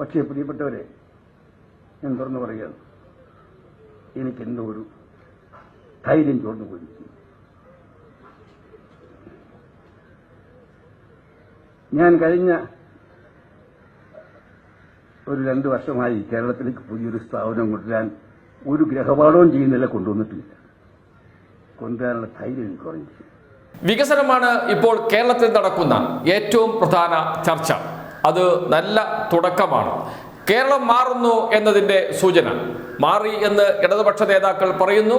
പക്ഷേ പ്രിയപ്പെട്ടവരെ ഞാൻ തുറന്നു പറയുകയാണ്. എനിക്ക് എന്തോ ഒരു ധൈര്യം ചോർന്നു പോയിരിക്കുന്നു. ഞാൻ കഴിഞ്ഞ ഒരു രണ്ട് വർഷമായി കേരളത്തിലേക്ക് പുതിയൊരു സ്ഥാപനം കൊണ്ടുവരാൻ ഒരു ഗ്രഹപാഠവും ചെയ്യുന്നില്ല കൊണ്ടുവന്നിട്ടില്ല. കൊണ്ടുവരാനുള്ള ധൈര്യം കുറഞ്ഞു വികസനമാണ് ഇപ്പോൾ കേരളത്തിൽ നടക്കുന്ന ഏറ്റവും പ്രധാന ചർച്ച. അത് നല്ല തുടക്കമാണ്. കേരളം മാറുന്നു എന്നതിന്റെ സൂചന. മാറി എന്ന് ഇടതുപക്ഷ നേതാക്കൾ പറയുന്നു.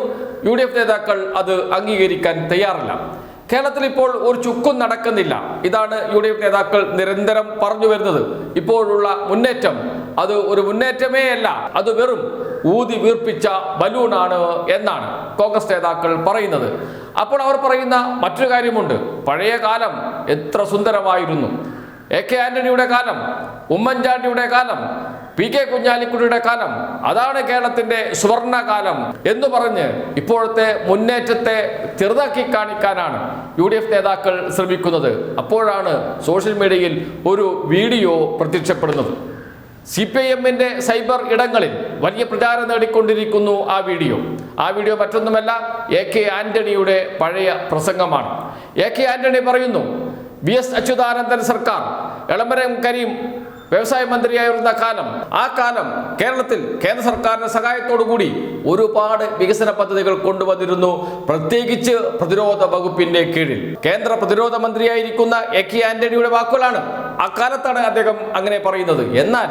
യു ഡി എഫ് നേതാക്കൾ അത് അംഗീകരിക്കാൻ തയ്യാറില്ല. കേരളത്തിൽ ഇപ്പോൾ ഒരു ചുക്കും നടക്കുന്നില്ല. ഇതാണ് യു ഡി എഫ് നേതാക്കൾ നിരന്തരം പറഞ്ഞു വരുന്നത്. ഇപ്പോഴുള്ള മുന്നേറ്റം. അത് ഒരു മുന്നേറ്റമേ അല്ല. അത് വെറും ഊതി വീർപ്പിച്ച ബലൂണാണ് എന്നാണ് കോൺഗ്രസ് നേതാക്കൾ പറയുന്നത്. അപ്പോൾ അവർ പറയുന്ന മറ്റൊരു കാര്യമുണ്ട്. പഴയ കാലം എത്ര സുന്ദരമായിരുന്നു. എ കെ ആന്റണിയുടെ കാലം ഉമ്മൻചാണ്ടിയുടെ കാലം പി കെ കുഞ്ഞാലിക്കുട്ടിയുടെ കാലം അതാണ് കേരളത്തിന്റെ സുവർണ കാലം എന്ന് പറഞ്ഞ് ഇപ്പോഴത്തെ മുന്നേറ്റത്തെ ചെറുതാക്കി കാണിക്കാനാണ് യു ഡി എഫ് നേതാക്കൾ ശ്രമിക്കുന്നത്. അപ്പോഴാണ് സോഷ്യൽ മീഡിയയിൽ ഒരു വീഡിയോ പ്രത്യക്ഷപ്പെടുന്നത്. സി പി ഐ എമ്മിന്റെ സൈബർ ഇടങ്ങളിൽ വലിയ പ്രചാരം നേടിക്കൊണ്ടിരിക്കുന്നു ആ വീഡിയോ. ആ വീഡിയോ മറ്റൊന്നുമല്ല എ കെ ആന്റണിയുടെ പഴയ പ്രസംഗമാണ്. എ കെ ആന്റണി പറയുന്നു വി എസ് അച്യുതാനന്ദൻ സർക്കാർ എളമരം കരീം വ്യവസായ മന്ത്രിയായിരുന്ന കാലം. ആ കാലം കേരളത്തിൽ കേന്ദ്ര സർക്കാരിന്റെ സഹായത്തോടു കൂടി ഒരുപാട് വികസന പദ്ധതികൾ കൊണ്ടുവന്നിരുന്നു. പ്രത്യേകിച്ച് പ്രതിരോധ വകുപ്പിന്റെ കീഴിൽ. കേന്ദ്ര പ്രതിരോധ മന്ത്രിയായിരിക്കുന്ന എ കെ ആന്റണിയുടെ വാക്കുകളാണ് അക്കാലത്താണ് അദ്ദേഹം അങ്ങനെ പറയുന്നത്. എന്നാൽ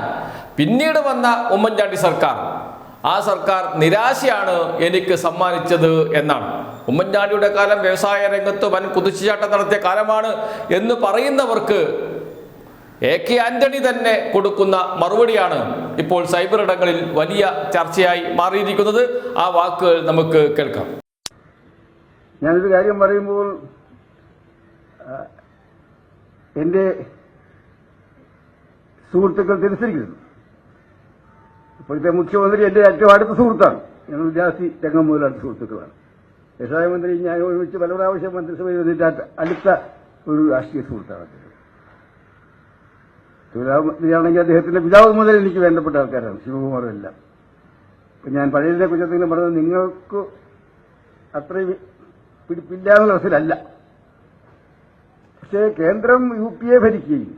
പിന്നീട് വന്ന ഉമ്മൻചാണ്ടി സർക്കാർ ആ സർക്കാർ നിരാശയാണ് എനിക്ക് സമ്മാനിച്ചത് എന്നാണ്. ഉമ്മൻചാണ്ടിയുടെ കാലം വ്യവസായ രംഗത്ത് വൻ കുതിച്ചുചാട്ടം നടത്തിയ കാലമാണ് എന്ന് പറയുന്നവർക്ക് എ കെ ആന്റണി തന്നെ കൊടുക്കുന്ന മറുപടിയാണ് ഇപ്പോൾ സൈബർ ഇടങ്ങളിൽ വലിയ ചർച്ചയായി മാറിയിരിക്കുന്നത്. ആ വാക്കുകൾ നമുക്ക് കേൾക്കാം. ഞാനൊരു കാര്യം പറയുമ്പോൾ എന്റെ എന്റെ സുഹൃത്തുക്കൾ തിരിച്ചിരിക്കുന്നു ഇപ്പോഴത്തെ മുഖ്യമന്ത്രി എന്റെ ഏറ്റവും അടുത്ത സുഹൃത്താണ്. ഞങ്ങൾ വിദ്യാർത്ഥി രംഗം മുതൽ അടുത്ത സുഹൃത്തുക്കളാണ്. വ്യവസായ മന്ത്രി ഞാൻ ഒരുമിച്ച് പല പ്രാവശ്യം മന്ത്രിസഭയിൽ വന്നിട്ട് അടുത്ത- ഒരു രാഷ്ട്രീയ സുഹൃത്താണ് ശിവരാമന്ത്രിയാണെങ്കിൽ അദ്ദേഹത്തിന്റെ പിതാവ് മുതൽ എനിക്ക് വേണ്ടപ്പെട്ട ആൾക്കാരാണ് ശിവകുമാറും എല്ലാം. ഇപ്പൊ ഞാൻ പഴയതിനെ കുറിച്ചെന്തെങ്കിലും പറഞ്ഞത് നിങ്ങൾക്ക് അത്രയും പിടിപ്പില്ല എന്നുള്ള പക്ഷേ കേന്ദ്രം യു പി എ ഭരിക്കുകയും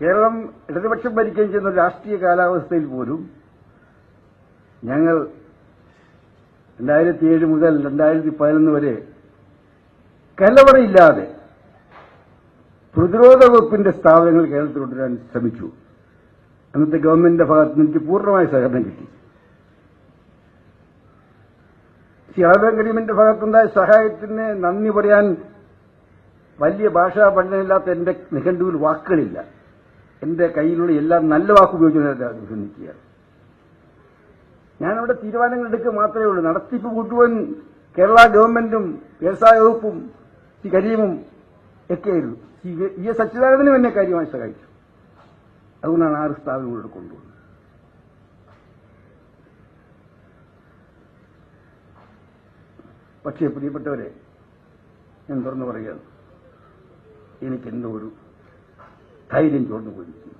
കേരളം ഇടതുപക്ഷം ഭരിക്കുകയും ചെയ്യുന്ന രാഷ്ട്രീയ കാലാവസ്ഥയിൽ പോലും ഞങ്ങൾ രണ്ടായിരത്തി ഏഴ് മുതൽ രണ്ടായിരത്തി പതിനൊന്ന് വരെ കലവറയില്ലാതെ പ്രതിരോധ വകുപ്പിന്റെ സ്ഥാപനങ്ങൾ കേരളത്തിൽ കൊണ്ടുവരാൻ ശ്രമിച്ചു. അന്നത്തെ ഗവൺമെന്റിന്റെ ഭാഗത്ത് നിന്ന് എനിക്ക് പൂർണമായ സഹകരണം കിട്ടി. ഷിയാബൻ കരീമിന്റെ ഭാഗത്തുണ്ടായ സഹായത്തിന് നന്ദി പറയാൻ വലിയ ഭാഷാ പഠനമില്ലാത്ത എന്റെ നിഘണ്ടുവിൽ വാക്കുകളില്ല. എന്റെ കയ്യിലുള്ള എല്ലാം നല്ല വാക്ക് ഉപയോഗിച്ച് ഞാനവിടെ തീരുമാനങ്ങൾ എടുക്കുക മാത്രമേ ഉള്ളൂ. നടത്തിപ്പ് മുഴുവൻ കേരള ഗവൺമെന്റും വ്യവസായ വകുപ്പും സി കരീമും ഒക്കെയായിരുന്നു. ഈ എസ് അച്യുതാനന്ദനും എന്നെ കാര്യമായി സഹായിച്ചു. അതുകൊണ്ടാണ് ആറ് സ്ഥാപനങ്ങളോട് കൊണ്ടുപോകുന്നത് പക്ഷേ പ്രിയപ്പെട്ടവരെ ഞാൻ തുറന്നു പറയുകയാണ് എനിക്കെന്തോ ഒരു ധൈര്യം ചോർന്നു പോയിരിക്കുന്നു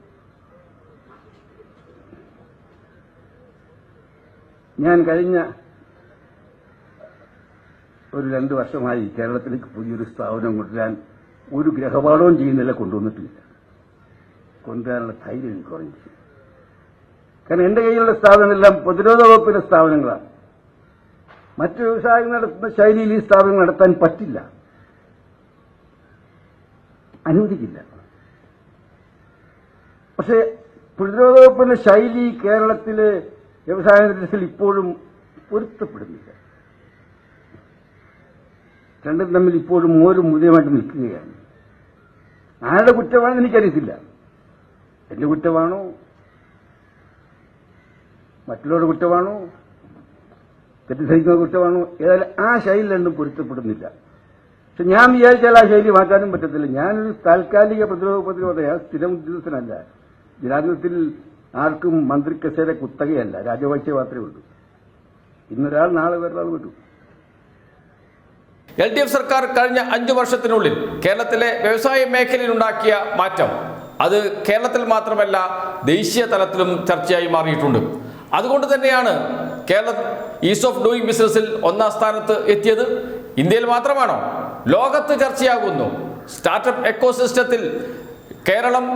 ഞാൻ കഴിഞ്ഞ ഒരു രണ്ട് വർഷമായി കേരളത്തിലേക്ക് പുതിയൊരു സ്ഥാപനം കൊണ്ടുവരാൻ ഒരു ഗ്രഹപാഠവും ചെയ്യുന്നില്ല കൊണ്ടുവന്നിട്ടില്ല. കൊണ്ടുവരാനുള്ള ധൈര്യം കുറഞ്ഞു കാരണം എന്റെ കയ്യിലുള്ള സ്ഥാപനങ്ങളെല്ലാം പ്രതിരോധ വകുപ്പിന്റെ സ്ഥാപനങ്ങളാണ്. മറ്റു വ്യവസായം നടത്തുന്ന ശൈലിയിൽ ഈ സ്ഥാപനം നടത്താൻ പറ്റില്ല. അനുവദിക്കില്ല. പക്ഷേ പ്രതിരോധ വകുപ്പിന്റെ ശൈലി കേരളത്തിലെ വ്യവസായ രംഗത്തിൽ ഇപ്പോഴും പൊരുത്തപ്പെടുന്നില്ല. രണ്ടും തമ്മിൽ ഇപ്പോഴും ഓരോ മുതലുമായിട്ട് നിൽക്കുകയാണ്. ആരുടെ കുറ്റമാണെന്ന് എനിക്കറിയത്തില്ല. എന്റെ കുറ്റമാണോ? മറ്റുള്ളവരുടെ കുറ്റമാണോ? തെറ്റിദ്ധരിക്കുന്ന കുറ്റമാണോ? ഏതായാലും ആ ശൈലി രണ്ടും പൊരുത്തപ്പെടുന്നില്ല. പക്ഷെ ഞാൻ വിചാരിച്ചാൽ ആ ശൈലി മാറ്റാനും പറ്റത്തില്ല. ഞാനൊരു താൽക്കാലിക പ്രതിരോധ പ്രതിരോധ സ്ഥിരം ഉദ്യോഗസ്ഥനല്ല. ജനാധിപത്യത്തിൽ ആർക്കും മന്ത്രി കസേര കുത്തകയല്ല. രാജവാഴ്ച മാത്രമേ ഉള്ളൂ. ഇന്നൊരാൾ നാളെ വേറൊരാൾ വിട്ടു. എൽ ഡി എഫ് സർക്കാർ കഴിഞ്ഞ അഞ്ചു വർഷത്തിനുള്ളിൽ കേരളത്തിലെ വ്യവസായ മേഖലയിൽ ഉണ്ടാക്കിയ മാറ്റം. അത് കേരളത്തിൽ മാത്രമല്ല ദേശീയ തലത്തിലും ചർച്ചയായി മാറിയിട്ടുണ്ട്. അതുകൊണ്ട് തന്നെയാണ് കേരള ഈസ് ഓഫ് ഡൂയിങ് ബിസിനസ്സിൽ ഒന്നാം സ്ഥാനത്ത് എത്തിയത്. ഇന്ത്യയിൽ മാത്രമാണോ? ലോകത്ത് ചർച്ചയാകുന്നു. സ്റ്റാർട്ടപ്പ് എക്കോസിസ്റ്റത്തിൽ കേരളം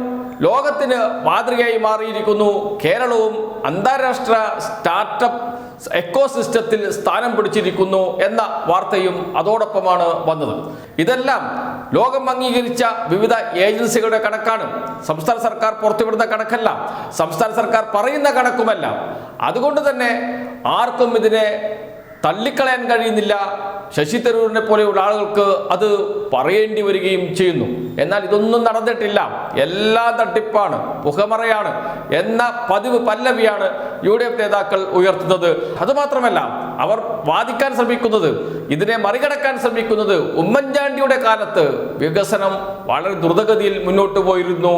ലോകത്തിന് മാതൃകയായി മാറിയിരിക്കുന്നു. കേരളവും അന്താരാഷ്ട്ര സ്റ്റാർട്ടപ്പ് എക്കോസിസ്റ്റത്തിൽ സ്ഥാനം പിടിച്ചിരിക്കുന്നു എന്ന വാർത്തയും അതോടൊപ്പമാണ് വന്നത്. ഇതെല്ലാം ലോകം അംഗീകരിച്ച വിവിധ ഏജൻസികളുടെ കണക്കാണ്. സംസ്ഥാന സർക്കാർ പുറത്തുവിടുന്ന കണക്കല്ല. സംസ്ഥാന സർക്കാർ പറയുന്ന കണക്കുമല്ല. അതുകൊണ്ട് തന്നെ ആർക്കും ഇതിനെ തള്ളിക്കളയാൻ കഴിയുന്നില്ല. ശശി തരൂരിനെ പോലെയുള്ള ആളുകൾക്ക് അത് പറയേണ്ടി വരികയും ചെയ്യുന്നു. എന്നാൽ ഇതൊന്നും നടന്നിട്ടില്ല. എല്ലാ തട്ടിപ്പാണ് പുകമറയാണ് എന്ന പതിവ് പല്ലവിയാണ് യു ഡി എഫ് നേതാക്കൾ ഉയർത്തുന്നത്. അതുമാത്രമല്ല അവർ വാദിക്കാൻ ശ്രമിക്കുന്നത് ഇതിനെ മറികടക്കാൻ ശ്രമിക്കുന്നത് ഉമ്മൻചാണ്ടിയുടെ കാലത്ത് വികസനം വളരെ ദ്രുതഗതിയിൽ മുന്നോട്ട് പോയിരുന്നു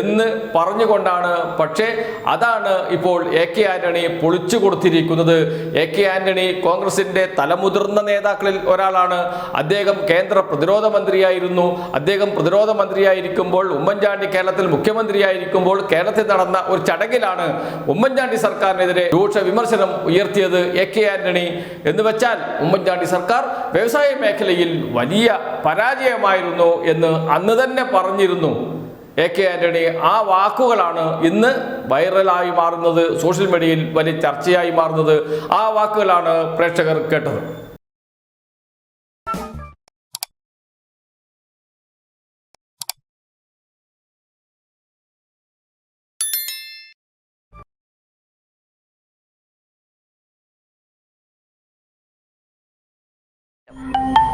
എന്ന് പറഞ്ഞുകൊണ്ടാണ്. പക്ഷേ അതാണ് ഇപ്പോൾ എ കെ ആന്റണി പൊളിച്ചു കൊടുത്തിരിക്കുന്നത്. എ കെ ആന്റണി കോൺഗ്രസിന്റെ തലമുതിർന്ന നേതാക്കളിൽ ഒരാളാണ്. അദ്ദേഹം കേന്ദ്ര പ്രതിരോധ മന്ത്രിയായിരുന്നു. അദ്ദേഹം പ്രതിരോധ മന്ത്രിയായിരിക്കുമ്പോൾ ഉമ്മൻചാണ്ടി കേരളത്തിൽ മുഖ്യമന്ത്രിയായിരിക്കുമ്പോൾ കേരളത്തിൽ നടന്ന ഒരു ചടങ്ങിലാണ് ഉമ്മൻചാണ്ടി സർക്കാരിനെതിരെ രൂക്ഷ വിമർശനം ഉയർത്തിയത് എ കെ ആന്റണി. എന്ന് വെച്ചാൽ ഉമ്മൻചാണ്ടി സർക്കാർ വ്യവസായ മേഖലയിൽ വലിയ പരാജയമായിരുന്നു എന്ന് അന്ന് തന്നെ പറഞ്ഞിരുന്നു. എ കെ ആന്റണി ആ വാക്കുകളാണ് ഇന്ന് വൈറലായി മാറുന്നത്. സോഷ്യൽ മീഡിയയിൽ വലിയ ചർച്ചയായി മാറുന്നത്. ആ വാക്കുകളാണ് പ്രേക്ഷകർ കേട്ടത്. you